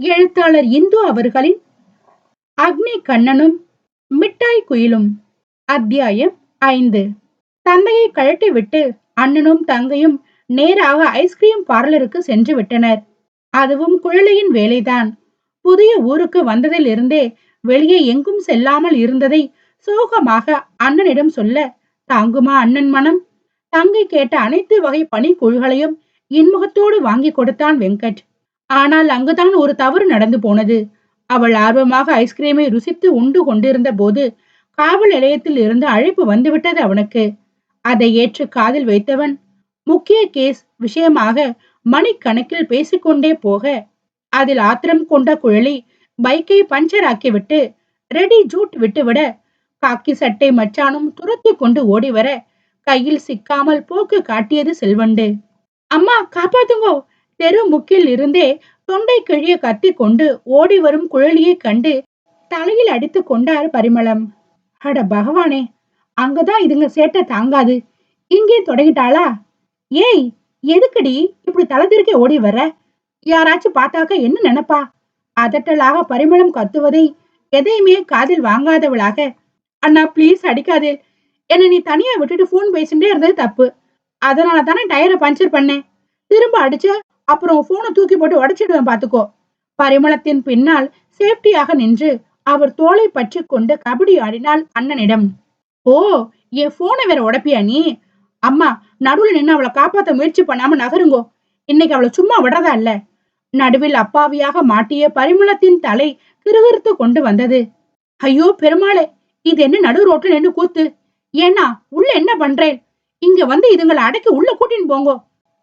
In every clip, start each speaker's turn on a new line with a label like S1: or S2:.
S1: எழுத்தாளர் இந்து அவர்களின் அக்னி கண்ணனும் மிட்டாய் குயிலும். அத்தியாயம் ஐந்து. தந்தையை கழட்டி விட்டு அண்ணனும் தங்கையும் நேராக ஐஸ்கிரீம் பார்லருக்கு சென்று விட்டனர். அதுவும் குழலையின் வேலைதான். புதிய ஊருக்கு வந்ததிலிருந்தே வெளியே எங்கும் செல்லாமல் இருந்ததை சோகமாக அண்ணனிடம் சொல்ல தாங்குமா அண்ணன் மனம்? தங்கை கேட்ட அனைத்து வகை பனிக்குழுகளையும் இன்முகத்தோடு வாங்கி கொடுத்தான் வெங்கட். ஆனால் அங்குதான் ஒரு தவறு நடந்து போனது. அவள் ஆர்வமாக ஐஸ்கிரீமை ருசித்து உண்டு கொண்டிருந்த போது காவல் நிலையத்தில் இருந்து அழைப்பு வந்துவிட்டது அவனுக்கு. அதை ஏற்று காதில் வைத்தவன் முக்கிய கேஸ் விஷயமாக மணிக்கணக்கில் பேசிக்கொண்டே போக அதில் ஆத்திரம் கொண்ட குழலி பைக்கை பஞ்சர் ஆக்கிவிட்டு ரெடி ஜூட் விட்டுவிட காக்கி சட்டை மச்சானும் துரத்தி கொண்டு ஓடி வர கையில் சிக்காமல் போக்கு காட்டியது செல்வண்டு. அம்மா காப்பாத்துங்கோ! தெரு முக்கில் இருந்தே தொண்டை கிழிய கத்தி கொண்டு ஓடி வரும் குழலியை கண்டு தலையில் அடித்து கொண்டார் பரிமளம். அட பகவானே அங்கதான் இதுங்க சேட்டை தாங்காது. இங்கே தொடங்கிட்டாளா? ஏய் எதுக்குடி இப்படி தலை திருக்க ஓடி வர யாராச்சும் பார்த்தாக்க என்ன நினைப்பா? அதட்டலாக பரிமளம் கத்துவதை எதையுமே காதில் வாங்காதவளாக. அண்ணா ப்ளீஸ் அடிக்காதே. என்னை நீ தனியா விட்டுட்டு போன் பேசிட்டே இருந்தது தப்பு. அதனால தானே டயரை பஞ்சர் பண்ணேன். திரும்ப அடிச்ச அப்புறம் போனை தூக்கி போட்டு உடைச்சிடுவேன் பாத்துக்கோ. பரிமளத்தின் பின்னால் சேஃப்டியாக நின்று அவர் தோலை பற்றி கொண்டு கபடி ஆடினாள் அண்ணனிடம். ஓ என் போனை வேற உடப்பியா நீ? அம்மா நடுவுல நின்று அவளை காப்பாத்த முயற்சி பண்ணாம நகருங்கோ. இன்னைக்கு அவளை சும்மா விடுறதா இல்ல? நடுவில் அப்பாவியாக மாட்டிய பரிமளத்தின் தலை கிருகிருத்து கொண்டு வந்தது. ஐயோ பெருமாளே இது என்ன நடு ரோட்டில் நின்னு கூத்து? ஏன்னா உள்ள என்ன பண்றேன்? இங்க வந்து இதுங்களை அடக்கி உள்ள கூட்டின்னு போங்கோ.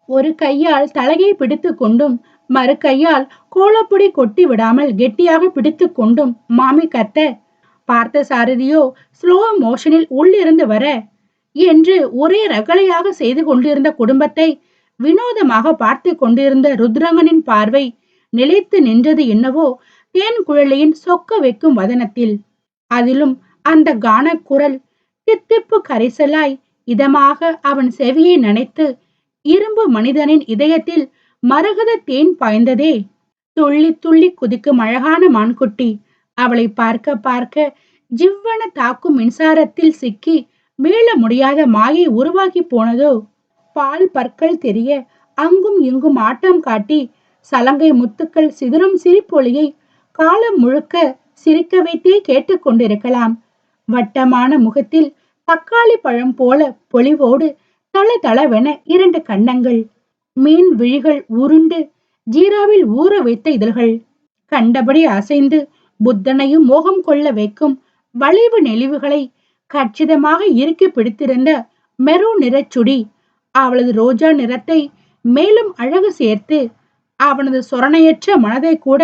S1: ஒரு கையால் தலையை பிடித்து கொண்டும் மறு கையால் கோலப்பொடி கொட்டி விடாமல் கெட்டியாக பிடித்து கொண்டும் மாமி கத்த பார்த்த சாரதியோ ஸ்லோ மோஷனில் உள்ளிருந்து வர என்று ஒரே ரகலையாக செய்து கொண்டிருந்த குடும்பத்தை வினோதமாக பார்த்து கொண்டிருந்த ருத்ரங்கனின் பார்வை நிலைத்து நின்றது என்னவோ தேன் குழலியின் சொக்க வைக்கும் வதனத்தில். அதிலும் அந்த கான குரல் தித்திப்பு கரைசலாய் இதமாக அவன் செவியை நனைத்து இரும்பு மனிதனின் இதயத்தில் மரகத தேன் பாய்ந்ததே. துள்ளி துள்ளி குதிக்கும் அழகான மான்குட்டி அவளை பார்க்க பார்க்க ஜிவ்வன தாக்கும் மின்சாரத்தில் சிக்கி மீள முடியாத மாயை உருவாகி போனதோ. பால் பற்கள் தெரிய அங்கும் இங்கும் ஆட்டம் காட்டி சலங்கை முத்துக்கள் சிதறும் சிரிப்பொலியை காலம் முழுக்க சிரிக்க வைத்தே கேட்டுக்கொண்டிருக்கலாம் வட்டமான முகத்தில் தக்காளி பழம் போல பொலிவோடு தள தளவென இரண்டு கன்னங்கள். மீன் விழிகள் உருண்டு ஜீராவில் ஊற வைத்த இதழ்கள். கண்டபடி அசைந்து புத்தனையும் மோகம் கொள்ள வைக்கும் வளைவு நெளிவுகளை கச்சிதமாக இறுக்கி பிடித்திருந்த மெரு நிறச்சுடி அவளது ரோஜா நிறத்தை மேலும் அழகு சேர்த்து அவனது சொரணையற்ற மனதை கூட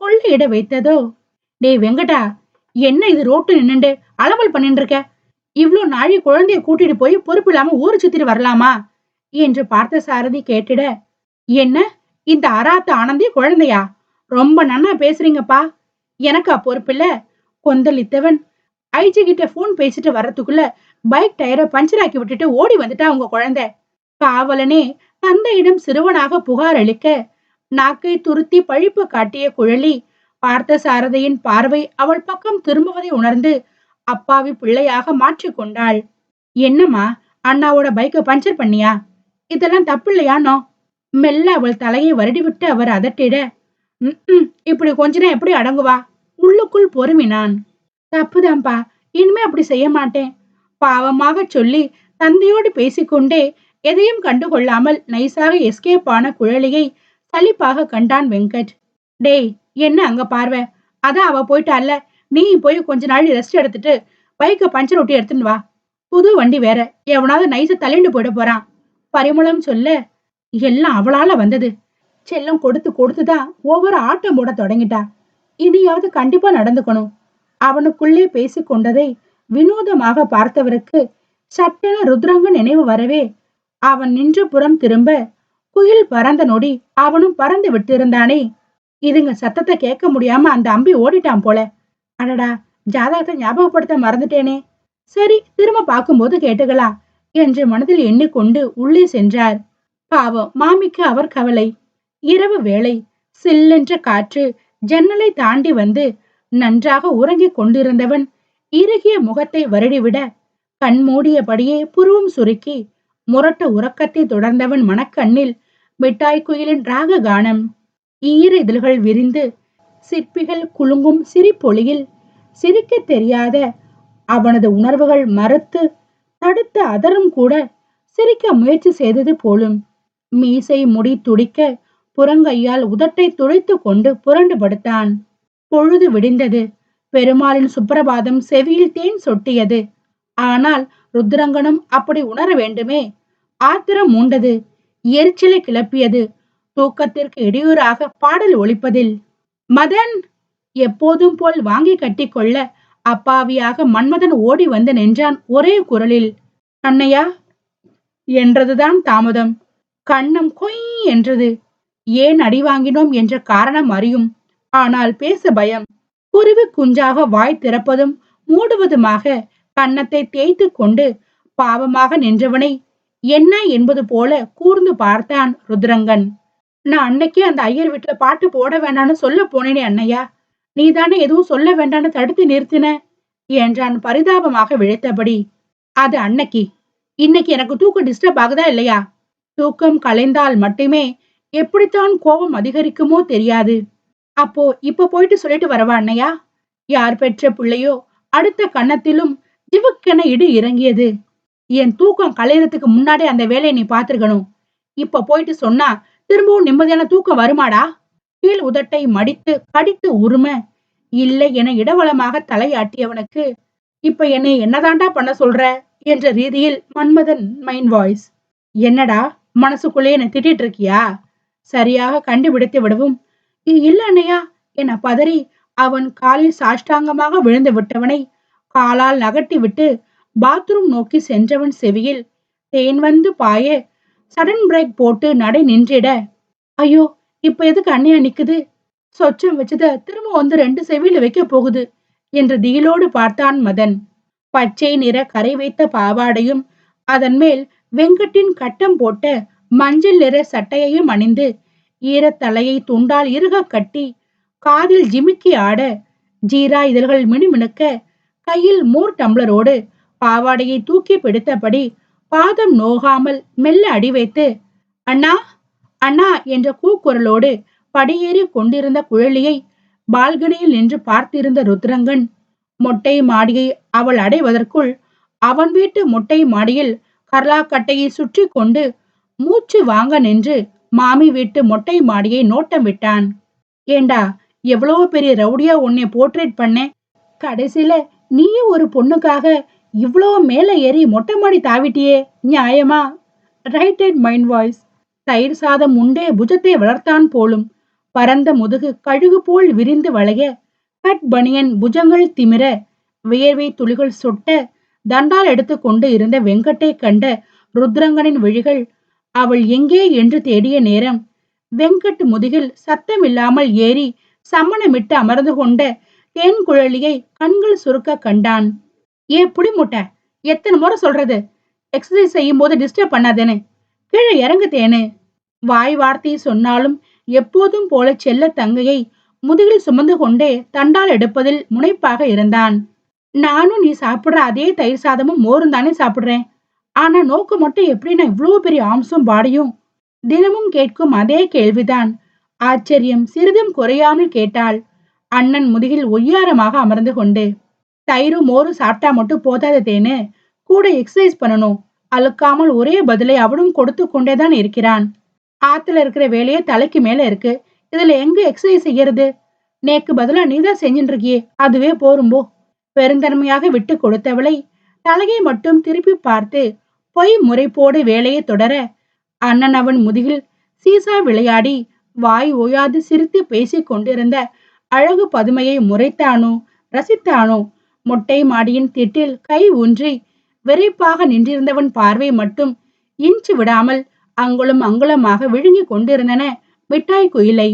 S1: கொள்ளையிட வைத்ததோ? டே வெங்கடா என்ன இது ரோட்டு நின்னுண்டு? அளவல் பண்ணிட்டு இருக்க? இவ்ளோ நாழி குழந்தைய கூட்டிட்டு போய் பொறுப்பு இல்லாம சுத்திட்டு வரலாமா? என்று பார்த்த சாரதி கேட்டிட என்ன? இந்த அராத்த ஆனந்தி குழந்தையா? ரொம்ப நன்னா பேசுறீங்கப்பா. எனக்கா பொறுப்பில்ல கொந்தளித்தவன். ஐஜி கிட்ட போன் பேசிட்டு வர்றதுக்குள்ள பைக் டயரை பஞ்சர் ஆக்கி விட்டுட்டு ஓடி வந்துட்டா உங்க குழந்தை. காவலனே தந்தையிடம் சிறுவனாக புகார் அளிக்க நாக்கை துருத்தி பழிப்பு காட்டிய குழலி பார்த்த சாரதையின் பார்வை அவள் பக்கம் திரும்புவதை உணர்ந்து அப்பாவி பிள்ளையாக மாற்றிக்கொண்டாள் என்னம்மா அண்ணாவோட பைக்கை பஞ்சர் பண்ணியா? இதெல்லாம் தப்பு இல்லையானோ மெல்ல அவள் தலையை வருடிவிட்டு அவர் அதட்டிட ம் இப்படி கொஞ்ச நேரம் எப்படி அடங்குவா? உள்ளுக்குள் பொறுமினான். தப்புதான்ப்பா இனிமே அப்படி செய்ய மாட்டேன். பாவமாக சொல்லி தந்தையோடு பேசிக்கொண்டே எதையும் கண்டுகொள்ளாமல் நைஸாக எஸ்கேப் ஆன குழலியை சலிப்பாக கண்டான் வெங்கட். டேய் என்ன அங்க பார்வை? அதான் அவ போயிட்டால நீ போய் கொஞ்ச நாள் ரெஸ்ட் எடுத்துட்டு பைக்கை பஞ்சர் ஒட்டி எடுத்துன்னு வா. புது வண்டி வேற. எவனாவது நைஸ தள்ளிண்டு போயிட போறான். பரிமளம் சொல்ல எல்லாம் அவளால வந்தது. செல்லம் கொடுத்து கொடுத்துதான் ஒவ்வொரு ஆட்டம் போட தொடங்கிட்டா. இனியாவது கண்டிப்பா நடந்துக்கணும். அவனுக்குள்ளே பேசி கொண்டதை வினோதமாக பார்த்தவருக்கு சட்டென ருத்ரங்க நினைவு வரவே அவன் நின்ற புறம் திரும்ப குயில் பறந்த நொடி அவனும் பறந்து விட்டிருந்தானே. இதுங்க சத்தத்தை கேட்க முடியாம அந்த அம்பி ஓடிட்டான் போல. அடடா ஜாதகத்தை ஞாபகப்படுத்த மறந்துட்டேனே. சரி திரும்ப பார்க்கும்போது கேட்டுக்கலாம் என்று மனதில் எண்ணிக்கொண்டு உள்ளே சென்றார். பாவம் மாமிக்கு அவர் கவலை. இரவு வேளை சில்லென்ற காற்று ஜன்னலை தாண்டி வந்து நன்றாக உறங்கிக் கொண்டிருந்தவன் இறுகிய முகத்தை வருடிவிட கண் மூடியபடியே புருவம் சுருக்கி முரட்ட உறக்கத்தை தொடர்ந்தவன் மனக்கண்ணில் மிட்டாய் குயிலின் ராக கானம் ஈர இதழ்கள் விரிந்து சிற்பிகள் குலுங்கும் சிரிப்பொளியில் சிரிக்க தெரியாத அவனது உணர்வுகள் மறுத்து தடுத்து அதரும் கூட சிரிக்க முயற்சி செய்தது போலும் மீசை முடி துடிக்க புறங்கையால் உதட்டை துடைத்து கொண்டு புரண்டு படுத்தான். பொழுது விடிந்தது. பெருமாளின் சுப்பிரபாதம் செவியில் தேன் சொட்டியது. ஆனால் ருத்ரங்கனும் அப்படி உணர வேண்டுமே. ஆத்திரம் மூண்டது. எரிச்சலை கிளப்பியது. தூக்கத்திற்கு இடையூறாக பாடல் ஒழிப்பதில் மதன் எப்போதும் போல் வாங்கி கட்டிக்கொள்ள அப்பாவியாக மன்மதன் ஓடி வந்து நின்றான் ஒரே குரலில் அண்ணையா என்றதுதான் தாமதம். கண்ணம் கொய் என்றது. ஏன் அடி வாங்கினோம் என்ற காரணம் அறியும். ஆனால் பேச பயம். குருவி குஞ்சாக வாய் திறப்பதும் மூடுவதுமாக கன்னத்தை தேய்த்து கொண்டு பாவமாக நின்றவனை என்ன என்பது போல கூர்ந்து பார்த்தான் ருத்ரங்கன். நான் அன்னைக்கே அந்த ஐயர் வீட்டுல பாட்டு போட வேண்டாம்னு சொல்ல போனேனே அண்ணையா நீதானே எதுவும் சொல்ல வேண்டாம்னு தடுத்து நிறுத்தின? என்றான் பரிதாபமாக விழைத்தபடி. அது அன்னைக்கு. இன்னைக்கு எனக்கு தூக்கம் டிஸ்டர்ப் ஆகுதா இல்லையா? தூக்கம் கலைந்தால் மட்டுமே எப்படித்தான் கோபம் அதிகரிக்குமோ தெரியாது. அப்போ இப்ப போயிட்டு சொல்லிட்டு வரவா அண்ணையா யார் பெற்ற பிள்ளையோ அடுத்த கன்னத்திலும் ஜிவுக்கென இடு இறங்கியது. என் தூக்கம் கலையறதுக்கு முன்னாடி அந்த வேலையை நீ பாத்துருக்கணும் இப்ப போயிட்டு சொன்னா திரும்பவும் நிம்மதியான தூக்கம் வருமாடா? கீழ் உதட்டை மடித்து கடித்து உரும. இல்லை என இடவளமாக தலையாட்டியவனுக்கு இப்ப என்னை என்னதாண்டா பண்ண சொல்ற? என்ற ரீதியில் மன்மதன் மைண்ட் வாய்ஸ் என்னடா மனசுக்குள்ளே என்னை திட்டிட்டு இருக்கியா சரியாக கண்டுபிடித்து விடவும் இல்ல அண்ணையா என பதறி அவன் காலில் சாஷ்டாங்கமாக விழுந்து விட்டவனை காலால் நகட்டி விட்டு பாத்ரூம் நோக்கி சென்றவன் செவியில் தேன் வந்து பாய சடன் பிரேக் போட்டு நடை நின்றிட. ஐயோ இப்ப எதுக்கு அண்ணையா நிக்குது? சொச்சம் வச்சத திரும்ப வந்து ரெண்டு செவியில வைக்க போகுது என்று திகிலோடு பார்த்தான் மதன். பச்சை நிற கரை வைத்த பாவாடையும் அதன் மேல் வெங்கட்டின் கட்டம் போட்ட மஞ்சள் நிற சட்டையையும் அணிந்து ஈரத்தலையை துண்டால் இறுக கட்டி காதில் ஜிமிக்கி ஆட ஜீரா இதழ்கள் மினுமினுக்க கையில் மோர் டம்ளரோடு பாவாடையை தூக்கி பிடித்தபடி பாதம் நோகாமல் மெல்ல அடி வைத்து அண்ணா அண்ணா என்ற கூக்குரலோடு படியேறி கொண்டிருந்த குழலியை பால்கனியில் நின்று பார்த்திருந்த ருத்ரங்கன் மொட்டை மாடியை அவள் அடைவதற்குள் அவன் வீட்டு மொட்டை மாடியில் கர்லாக்கட்டையை சுற்றி கொண்டு மூச்சு வாங்க நின்று மாமி வீட்டு மொட்டை மாடியை நோட்டம் விட்டான். ஏண்டா எவ்வளவு பெரிய ரவுடியா உன்னை போர்ட்ரேட் பண்ண? கடைசியில நீயே ஒரு பொண்ணுக்காக இவ்வளோ மேலே ஏறி மொட்டை மாடி தாவிட்டியே நியாயமா? ரைட் மைண்ட் வாய்ஸ் தயிர் சாதம் உண்டே புஜத்தை வளர்த்தான் போலும். பரந்த முதுகு கழுகு போல் விரிந்து வளைய. கட் பனியன் புஜங்கள் திமிர. வியர்வை துளிகள் சொட்ட. தண்டால் எடுத்துக்கொண்டு இருந்த வெங்கட்டை கண்ட ருத்ரங்கனின் விழிகள் அவள் எங்கே என்று தேடிய நேரம். வெங்கட் முதுகில் சத்தமில்லாமல் ஏறி சம்மணமிட்டு அமர்ந்து கொண்ட தேன் குழலியை கண்கள் சுருக்க கண்டான். ஏ புடி முட்டை? எத்தனை முறை சொல்றது? எக்ஸசைஸ் செய்யும் போது டிஸ்டர்ப் பண்ணாதேன்னு. கீழே இறங்குதேனு வாய் வார்த்தையை சொன்னாலும் எப்போதும் போல செல்ல தங்கையை முதுகில் சுமந்து கொண்டே தண்டால் எடுப்பதில் முனைப்பாக இருந்தான். நானும் நீ சாப்பிடுற அதே தயிர் சாதமும் மோரும் தானே சாப்பிடுறேன். ஆனா நோக்கு மட்டும் எப்படி நான் இவ்வளவு பெரிய ஆம்சும் பாடியும் தினமும் கேட்கும் அதே கேள்விதான். ஆச்சரியம் சிறிதும் குறையாமல் கேட்டாள். அண்ணன் முதுகில் ஒய்யாரமாக அமர்ந்து கொண்டு. தயிரும் மோரும் சாப்பிட்டா மட்டும் போதாத தேனு. கூட எக்ஸசைஸ் பண்ணணும். அழுக்காமல் ஒரே பதிலை அவனும் கொடுத்து கொண்டேதான் இருக்கிறான். ஆத்துல இருக்கிற வேலையே தலைக்கு மேல இருக்கு. இதுல எங்க எக்ஸசைஸ் செய்யறது? நேக்கு பதிலா நீதான் செஞ்சுட்டு இருக்கியே அதுவே போரும்போ பெருந்தன்மையாக விட்டு கொடுத்தவளை தலையை மட்டும் திருப்பி பார்த்து பொய் முறைப்போடு வேலையை தொடர. அண்ணன் அவன் முதுகில் சீசா விளையாடி வாய் ஓயாது சிரித்து பேசிக் கொண்டிருந்த அழகு பதுமையை முறைத்தானோ ரசித்தானோ மொட்டை மாடியின் திட்டில் கை ஊன்றி விரைப்பாக நின்றிருந்தவன் பார்வை மட்டும் இன்ச்சு விடாமல் அங்குளம் அங்குலமாக விழுங்கி கொண்டிருந்தன மிட்டாய் குயிலை.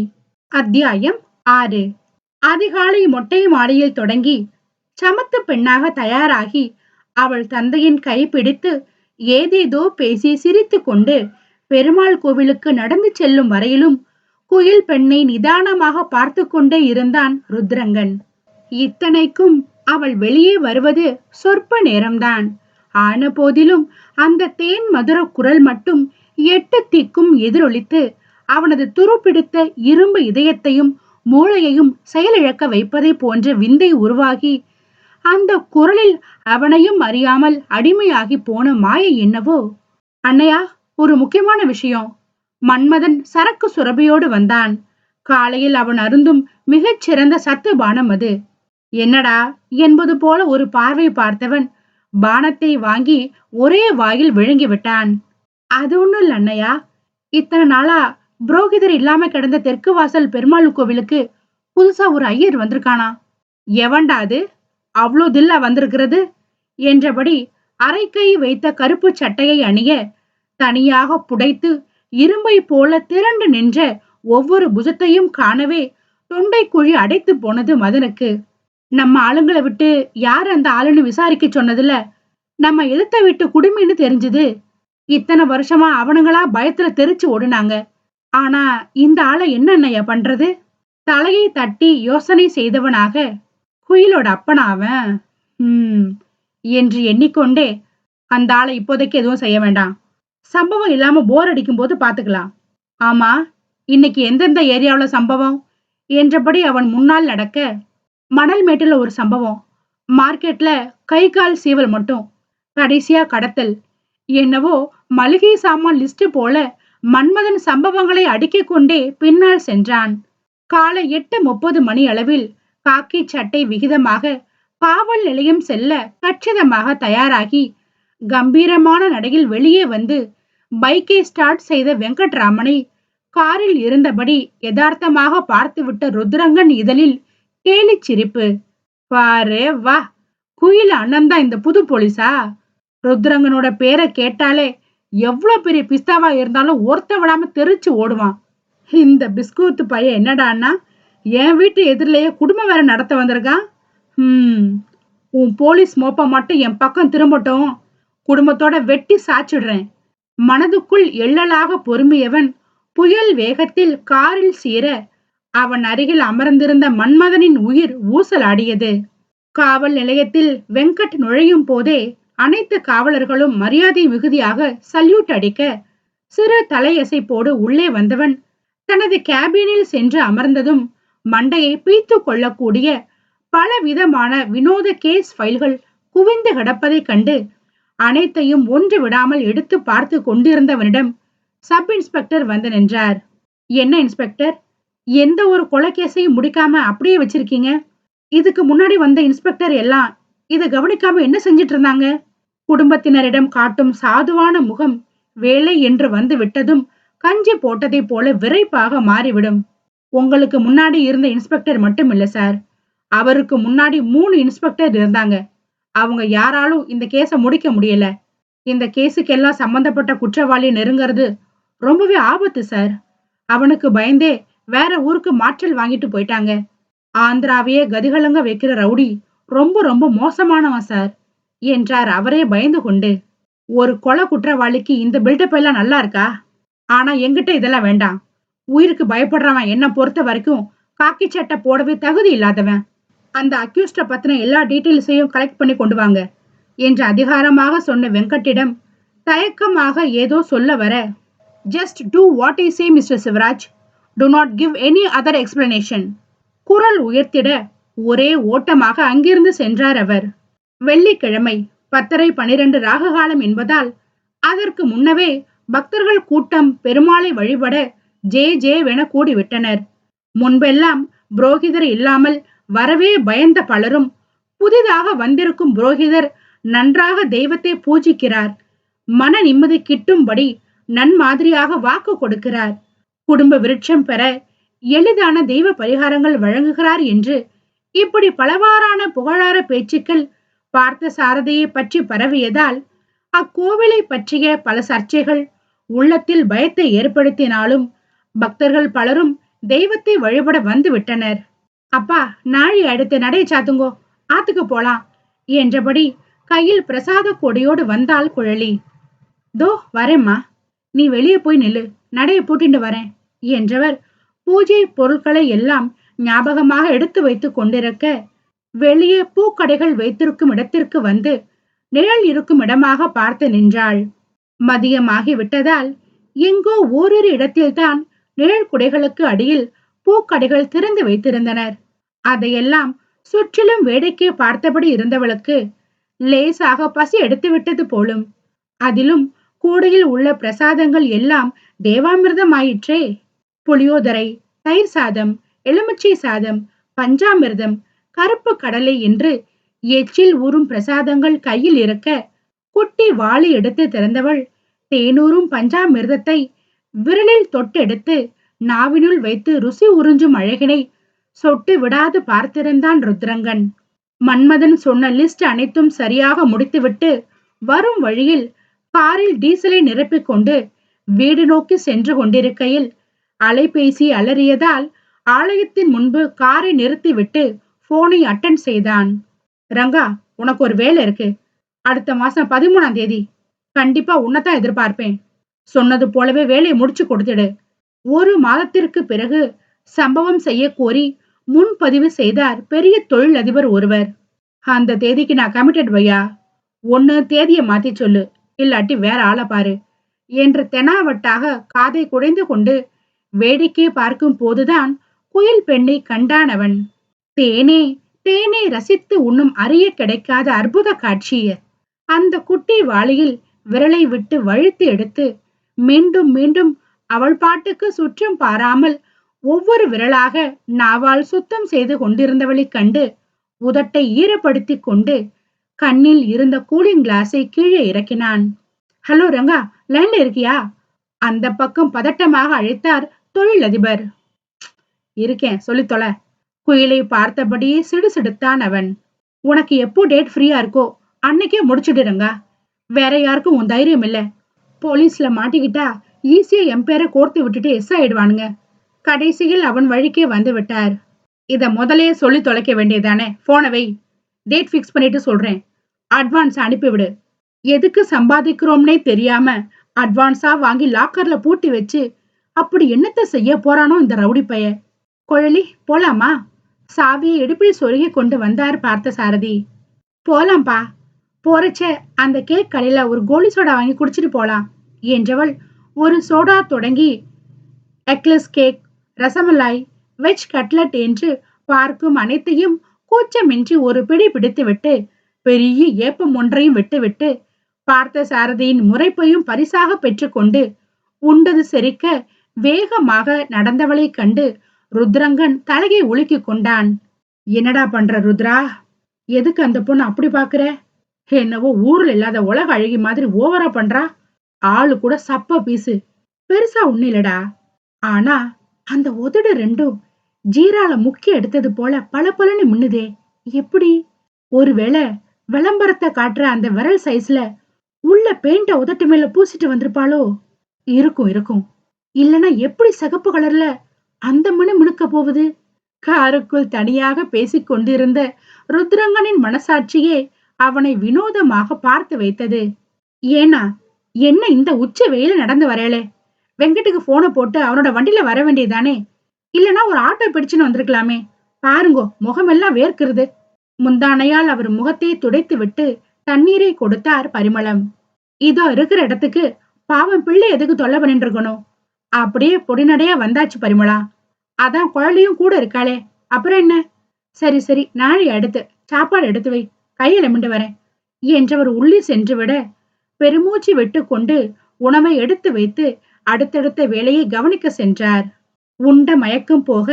S1: அத்தியாயம் ஆறு. அதிகாலை மொட்டை மாடியில் தொடங்கி சமத்து பெண்ணாக தயாராகி அவள் தந்தையின் கை பிடித்து ஏதேதோ பேசி சிரித்து கொண்டு பெருமாள் கோவிலுக்கு நடந்து செல்லும் வரையிலும் குயில் பெண்ணை நிதானமாக பார்த்து கொண்டே இருந்தான் ருத்ரங்கன். இத்தனைக்கும் அவள் வெளியே வருவது சொற்ப நேரம்தான். ஆன போதிலும் அந்த தேன் மதுர குரல் மட்டும் எட்டு திக்கும் எதிரொலித்து அவனது துருப்பிடித்த இரும்பு இதயத்தையும் மூளையையும் செயலிழக்க வைப்பதை போன்ற விந்தை உருவாகி அந்த குரலில் அவனையும் அறியாமல் அடிமையாகி போன மாயை என்னவோ? அண்ணையா ஒரு முக்கியமான விஷயம். மன்மதன் சரக்கு சுரபியோடு வந்தான். காலையில் அவன் அருந்தும் மிகச் சிறந்த சத்து பானம் அது. என்னடா என்பது போல ஒரு பார்வை பார்த்தவன் பானத்தை வாங்கி ஒரே வாயில் விழுங்கி விட்டான். அது ஒண்ணும் இல்லை அண்ணையா இத்தனை நாளா புரோகிதர் இல்லாம கிடந்த தெற்கு வாசல் பெருமாள் கோவிலுக்கு புதுசா ஒரு ஐயர் வந்திருக்கானா? எவன்டா அது? அவ்வளோ தில்லா வந்திருக்கிறது? என்றபடி அரைக்கை வைத்த கருப்பு சட்டையை அணிய தனியாக புடைத்து இரும்பை போல திரண்டு நின்ற ஒவ்வொரு புஜத்தையும் காணவே தொண்டைக்குழி அடைத்து போனது மதனுக்கு. நம்ம ஆளுங்களை விட்டு யார் அந்த ஆளுன்னு விசாரிக்க சொன்னதுல நம்ம எதிர்த்த விட்டு குடுமின்னு தெரிஞ்சது. இத்தனை வருஷமா அவனுங்களா பயத்துல தெரிச்சு ஓடுனாங்க. ஆனா இந்த ஆளை என்னென்னைய பண்றது? தலையை தட்டி யோசனை செய்தவனாக குயிலோட அப்பனா அவன். ஹம் என்று எண்ணிக்கொண்டே அந்த ஆளை இப்போதைக்கு எதுவும் செய்ய வேண்டாம். சம்பவம் இல்லாம போர் அடிக்கும் போது பாத்துக்கலாம் ஆமா இன்னைக்கு எந்தெந்த ஏரியாவில் சம்பவம்? என்றபடி அவன் முன்னால் நடக்க மணல் மேட்டுல ஒரு சம்பவம். மார்க்கெட்ல கை கால் சீவல் மட்டும். கடைசியா கடத்தல். என்னவோ மளிகை சாமான் லிஸ்ட் போல மன்மதன் சம்பவங்களை அடுக்கிக் கொண்டே பின்னால் சென்றான். காலை எட்டு முப்பது மணி அளவில் காக்கி சட்டை விகிதமாக காவல் நிலையம் செல்ல கச்சிதமாக தயாராகி கம்பீரமான நடையில் வெளியே வந்து பைக்கை ஸ்டார்ட் செய்த வெங்கட்ராமனை காரில் இருந்தபடி யதார்த்தமாக பார்த்துவிட்ட ருத்ரங்கன் இதழில் கேலி சிரிப்பு பாரு வா. குயில் அண்ணன் தான் இந்த புது போலீஸா? ருத்ரங்கனோட பேரை கேட்டாலே எவ்வளோ பெரிய பிஸ்தாவா இருந்தாலும் ஒருத்த விடாம தெரிச்சு ஓடுவான். இந்த பிஸ்கூத்து பையன் என்னடான்னா என் வீட்டு எதிரிலேயே குடும்பம் வேற நடத்த வந்திருக்கான்? ம் உன் போலீஸ் மோப்ப மட்டும் என் பக்கம் திரும்பட்டும். குடும்பத்தோட வெட்டி சாச்சிடுறேன். மனதுக்குள் எள்ளலாக பொறுமையவன் புயல் வேகத்தில் காரில் சீர அவன் அருகில் அமர்ந்திருந்த மன்மதனின் உயிர் ஊசலாடியது. காவல் நிலையத்தில் வெங்கட் நுழையும் போதே அனைத்து காவலர்களும் மரியாதை மிகுதியாக சல்யூட் அடிக்க சிறு தலையசைப்போடு உள்ளே வந்தவன் தனது கேபினில் சென்று அமர்ந்ததும் மண்டையை பீத்து கொள்ளக்கூடிய பல விதமான வினோத கேஸ் ஃபைல்கள் குவிந்து கிடப்பதைக் கண்டு அனைத்தையும் ஒன்று விடாமல் எடுத்து பார்த்து கொண்டிருந்தவனிடம் சப் இன்ஸ்பெக்டர் வந்து நின்றார். என்ன இன்ஸ்பெக்டர்? எந்த ஒரு கொலைகேசையும் முடிக்காம அப்படியே வச்சிருக்கீங்க? இதுக்கு முன்னாடி வந்த இன்ஸ்பெக்டர் எல்லாம் இதை கவனிக்காம என்ன செஞ்சிட்டு இருந்தாங்க குடும்பத்தினரிடம் காட்டும் சாதுவான முகம் வேலை என்று வந்து விட்டதும் கஞ்சி போட்டதை போல விரைப்பாக மாறிவிடும். உங்களுக்கு முன்னாடி இருந்த இன்ஸ்பெக்டர் மட்டும் இல்ல சார். அவருக்கு முன்னாடி மூணு இன்ஸ்பெக்டர் இருந்தாங்க. அவங்க யாராலும் இந்த கேஸை முடிக்க முடியல. இந்த கேஸுக்கெல்லாம் சம்பந்தப்பட்ட குற்றவாளி நெருங்கிறது ரொம்பவே ஆபத்து சார். அவனுக்கு பயந்தே வேற ஊருக்கு மாற்றல் வாங்கிட்டு போயிட்டாங்க. ஆந்திராவையே கதிகலங்க வைக்கிற ரவுடி ரொம்ப ரொம்ப மோசமானவன் சார் என்றார் அவரே பயந்து கொண்டு. ஒரு கொலை குற்றவாளிக்கு இந்த பில்டப் எல்லாம் நல்லா இருக்கா? ஆனா எங்கிட்ட இதெல்லாம் வேண்டாம். உயிருக்கு பயப்படுறவன் என்ன பொறுத்த வரைக்கும் காக்கி சட்டை போடவே தகுதி இல்லாதவன். அந்த அக்யூஸ்ட பத்தின எல்லா டீட்டெயில்ஸையும் கலெக்ட் பண்ணி கொண்டு வாங்க என்று அதிகாரமாக சொன்ன வெங்கட்டிடம் தயக்கமாக ஏதோ சொல்ல வர just do what I say mister Sivaraj do not give any other explanation குரல் உயர்த்திட ஒரே ஓட்டமாக அங்கிருந்து சென்றார் அவர். வெள்ளிக்கிழமை பத்தரை பனிரெண்டு ராககாலம் என்பதால் அதற்கு முன்னவே பக்தர்கள் கூட்டம் பெருமாளை வழிபட ஜே ஜே வென கூடிவிட்டனர். முன்பெல்லாம் புரோகிதர் இல்லாமல் வரவே பயந்த பலரும் புதிதாக வந்திருக்கும் புரோகிதர் நன்றாக தெய்வத்தை பூஜிக்கிறார். மன நிம்மதி கிட்டும்படி நன்மாதிரியாக வாக்கு கொடுக்கிறார். குடும்ப விருட்சம் பெற எளிதான தெய்வ பரிகாரங்கள் வழங்குகிறார் என்று இப்படி பலவாறான புகழார பேச்சுக்கள் பார்த்த சாரதியை பற்றி பரவியதால் அக்கோவிலை பற்றிய பல சர்ச்சைகள் உள்ளத்தில் பயத்தை ஏற்படுத்தினாலும் பக்தர்கள் பலரும் தெய்வத்தை வழிபட வந்து விட்டனர் அப்பா நாழி அடுத்து நடை சாத்துங்கோ ஆத்துக்கு போலாம் என்றபடி கையில் பிரசாத கொடியோடு வந்தாள் குழலி. தோ வரேம்மா நீ வெளியே போய் நில்லு. நடைய பூட்டிண்டு வரேன் என்றவர் பூஜை பொருட்களை எல்லாம் ஞாபகமாக எடுத்து வைத்து கொண்டிருக்க வெளியே பூக்கடைகள் வைத்திருக்கும் இடத்திற்கு வந்து நிழல் இருக்கும் இடமாக பார்த்து நின்றாள். மதியமாகி விட்டதால் எங்கோ ஓரிரு இடத்தில்தான் நிழல் குடைகளுக்கு அடியில் பூக்கடைகள் திறந்து வைத்திருந்தனர். அதையெல்லாம் சுற்றிலும் வேடிக்கை பார்த்தபடி இருந்தவளுக்கு லேசாக பசி எடுத்து விட்டது போலும் அதிலும் கூடையில் உள்ள பிரசாதங்கள் எல்லாம் தேவாமிர்தம் ஆயிற்றே புளியோதரை தயிர் சாதம் எலுமிச்சை சாதம் பஞ்சாமிர்தம் கருப்பு கடலை என்று எச்சில் ஊறும் பிரசாதங்கள் கையில் இருக்க குட்டி வாளி எடுத்து திறந்தவள். தேனூரும் பஞ்சாமிர்தத்தை விரலில் தொட்டெடுத்து நாவினுள் வைத்து ருசி உறிஞ்சும் அழகினை சொட்டு விடாது பார்த்திருந்தான் ருத்ரங்கன். மன்மதன் சொன்ன லிஸ்ட் அனைத்தும் சரியாக முடித்துவிட்டு வரும் வழியில் காரில் டீசலை நிரப்பிக் கொண்டு வீடு நோக்கி சென்று கொண்டிருக்கையில் அலைபேசி அலறியதால் ஆலயத்தின் முன்பு காரை நிறுத்திவிட்டு போனை அட்டன் செய்தான். ரங்கா உனக்கு ஒரு வேலை இருக்கு. அடுத்த மாசம் பதிமூணாம் தேதி கண்டிப்பா உன்னதான் எதிர்பார்ப்பேன். சொன்னது போலவே வேலையை முடிச்சு கொடுத்துடு. ஒரு மாதத்திற்கு பிறகு சம்பவம் செய்ய கோரி முன்பதிவு செய்தார் பெரிய தொழிலதிபர் ஒருவர். அந்த தேதிக்கு நான் கமிட்டட் வையா ஒன்னு தேதியை மாத்தி சொல்லு. இல்லாட்டி வேற ஆளை பாரு. என்று தெனாவட்டாக காதை குடைந்து கொண்டு வேடிக்கை பார்க்கும் போதுதான் குயில் பெண்ணை கண்டானவன். தேனே தேனே ரசித்து உண்ணும் அறிய கிடைக்காத அற்புத காட்சி அந்த குட்டி வாளியில் விரலை விட்டு வழுத்து எடுத்து மீண்டும் மீண்டும் அவள் பாட்டுக்கு சுற்றும் பாராமல் ஒவ்வொரு விரலாக நாவால் சுத்தம் செய்து கொண்டிருந்தவளைக் கண்டு உதட்டை ஈரப்படுத்தி கொண்டு கண்ணில் இருந்த கூலிங் கிளாஸை கீழே இறக்கினான். ஹலோ ரங்கா லைன்ல இருக்கியா? அந்த பக்கம் பதட்டமாக அழைத்தார் தொழிலதிபர். இருக்கேன் சொல்லி தொலை. குயிலை பார்த்தபடியே சிடுசிடுத்தான் அவன். உனக்கு எப்போ டேட் ஃப்ரீயா இருக்கோ அன்னைக்கே முடிச்சுடுறங்க வேற யாருக்கும் உன் தைரியம் இல்லை. போலீஸ்ல மாட்டிக்கிட்டா ஈஸியா என் பேரை கோர்த்து விட்டுட்டு எஸ் ஆயிடுவானுங்க. கடைசியில் அவன் வழிக்கே வந்து விட்டார். இத முதலே சொல்லி தொலைக்க வேண்டியதானே போனவை டேட் ஃபிக்ஸ் பண்ணிட்டு சொல்றேன். அட்வான்ஸ் அனுப்பிவிடு. எதுக்கு சம்பாதிக்கிறோம்னே தெரியாம அட்வான்ஸா வாங்கி லாக்கர்ல பூட்டி வச்சு அப்படி என்னத்தை செய்ய போறானோ இந்த ரவுடி பைய? குழலி போலாமா? சாவியை இடுப்பில் சொருகி கொண்டு வந்தார் பார்த்த சாரதி போலாம்ப்பா போறச்ச அந்த கேக் கடையில ஒரு கோலி சோடா வாங்கி குடிச்சிட்டு போலாம் என்றவள் ஒரு சோடா தொடங்கி eggless cake rasmalai veg cutlet என்று பார்க்கும் அனைத்தையும் கூச்சமின்றி ஒரு பிடி பிடித்துவிட்டு பெரிய ஏப்பம் ஒன்றையும் விட்டுவிட்டு பார்த்த சாரதியின் முறைப்பையும் பரிசாக பெற்றுக்கொண்டு உண்டது செரிக்க வேகமாக நடந்தவளை கண்டு ருத்ரங்கன் தலையை உலுக்கி கொண்டான். என்னடா பண்ற ருத்ரா? எதுக்கு அந்த பொண்ணு அப்படி பாக்குற என்னவோ ஊர்ல இல்லாத உலக அழகி மாதிரி ஓவரா பண்றா? ஆளு கூட சப்ப பீசு. பெருசா ஒண்ணு இல்லடா. ஆனா அந்த உதடு ரெண்டும் ஜீரால முக்கி எடுத்தது போல பல பலன்னு முன்னுதே. எப்படி? ஒருவேளை விளம்பரத்தை காட்டுற அந்த விரல் சைஸ்ல உள்ள பெயிண்ட உதட்டு மேல பூசிட்டு வந்திருப்பாளோ? இருக்கும் இருக்கும். இல்லனா எப்படி சிகப்பு கலர்ல அந்த மணி முணுக்க போகுது? காருக்குள் தனியாக பேசிக் கொண்டிருந்த ருத்ரங்கனின் மனசாட்சியே அவனை வினோதமாக பார்த்து வைத்தது. ஏனா என்ன இந்த உச்ச வெயில நடந்து வரையலே? வெங்கட்டுக்கு போனை போட்டு அவனோட வண்டியில வர வேண்டியதானே இல்லனா ஒரு ஆட்டோ பிடிச்சுன்னு வந்திருக்கலாமே. பாருங்கோ முகமெல்லாம் வேர்க்கிறது. முந்தானையால் அவர் முகத்தை துடைத்து விட்டு தண்ணீரை கொடுத்தார் பரிமளம். இதோ இருக்கிற இடத்துக்கு பாவம் பிள்ளை எதுக்கு தொல்லை பண்ணிட்டு இருக்கணும் அப்படியே பொடிநடையா வந்தாச்சு பரிமளா. அதான் குழந்தையும் கூட இருக்காளே. அப்புறம் என்ன? சரி சரி நாளை அடுத்து. சாப்பாடு எடுத்து வை. கையில மிண்டு வரேன். என்றவர் உள்ளே சென்று விட பெருமூச்சு விட்டு கொண்டு உணவை எடுத்து வைத்து அடுத்தடுத்த வேலையை கவனிக்க சென்றார். உண்ட மயக்கம் போக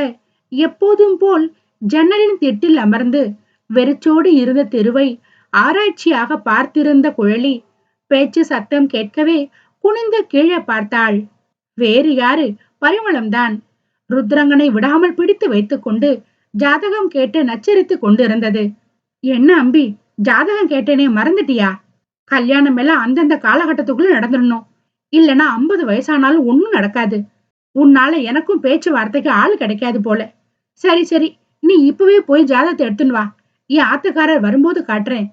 S1: எப்போதும் போல் ஜன்னலின் திட்டில் அமர்ந்து வெறிச்சோடு இருந்த தெருவை ஆராய்ச்சியாக பார்த்திருந்த குழலி பேச்சு சத்தம் கேட்கவே குனிந்து கீழே பார்த்தாள். வேறு யாரு? பரிமளம்தான். ருத்ரங்கனை விடாமல் பிடித்து வைத்துக்கொண்டு ஜாதகம் கேட்டு நச்சரித்து கொண்டிருந்தது. என்ன அம்பி? ஜாதகம் கேட்டேனே மறந்துட்டியா? கல்யாணம் எல்லாம் அந்தந்த காலகட்டத்துக்குள்ள நடந்துடணும். இல்லனா ஐம்பது வயசானாலும் ஒண்ணும் நடக்காது. உன்னால எனக்கும் பேச்சுவார்த்தைக்கு ஆள் கிடைக்காது போல. சரி சரி. நீ இப்பவே போய் ஜாதகத்தை எடுத்துன்னு வா. என் ஆத்துக்காரர் வரும்போது காட்டுறேன்.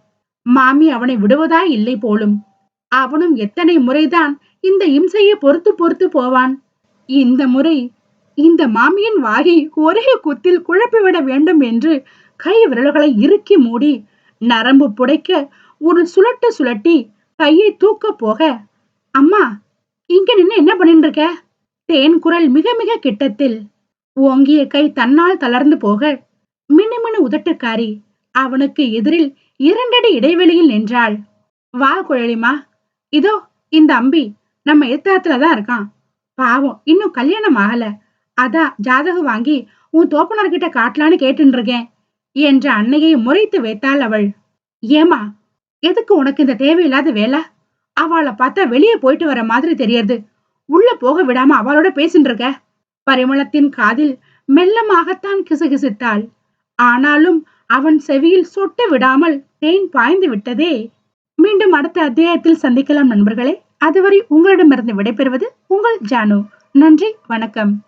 S1: மாமி அவனை விடுவதாய் இல்லை போலும். அவனும் எத்தனை முறைதான் இந்த இம்சையை பொறுத்து பொறுத்து போவான். இந்த முறை இந்த மாமியின் வாயை ஒரே குத்தில் குழப்பிவிட வேண்டும் என்று கை விரல்களை இறுக்கி மூடி நரம்பு புடைக்க ஒரு சுழட்டு சுழட்டி கையை தூக்க போக அம்மா இங்க நின்னு என்ன பண்ணிட்டு இருக்க தேன் குரல் மிக மிக கிட்டத்தில். ஓங்கிய கை தன்னால் தளர்ந்து போக மினுமினு உதட்டுக்காரி அவனுக்கு எதிரில் இரண்டடி இடைவெளியில் நின்றாள். வா குழலிமா. இதோ இந்த அம்பி நம்ம எத்தாத்துல தான் இருக்கான். பாவம் இன்னும் கல்யாணம் ஆகல. அதான் ஜாதகம் வாங்கி உன் தோப்பனர்கிட்ட காட்டலான்னு கேட்டுன்னு இருக்கேன் என்ற அன்னையை முறைத்து வைத்தாள் அவள். ஏமா எதுக்கு உனக்கு இந்த தேவையில்லாத வேலை? அவளை பார்த்தா வெளியே போயிட்டு வர மாதிரி தெரியறது. உள்ள போக விடாம அவளோட பேசிட்டு இருக்க பரிமளத்தின் காதில் மெல்லமாகத்தான் கிசுகிசுத்தாள் ஆனாலும் அவன் செவியில் சொட்டு விடாமல் தேன் பாய்ந்து விட்டதே. மீண்டும் அடுத்த அத்தியாயத்தில் சந்திக்கலாம் நண்பர்களே. அதுவரை உங்களிடமிருந்து விடைபெறுவது உங்கள் ஜானு. நன்றி வணக்கம்.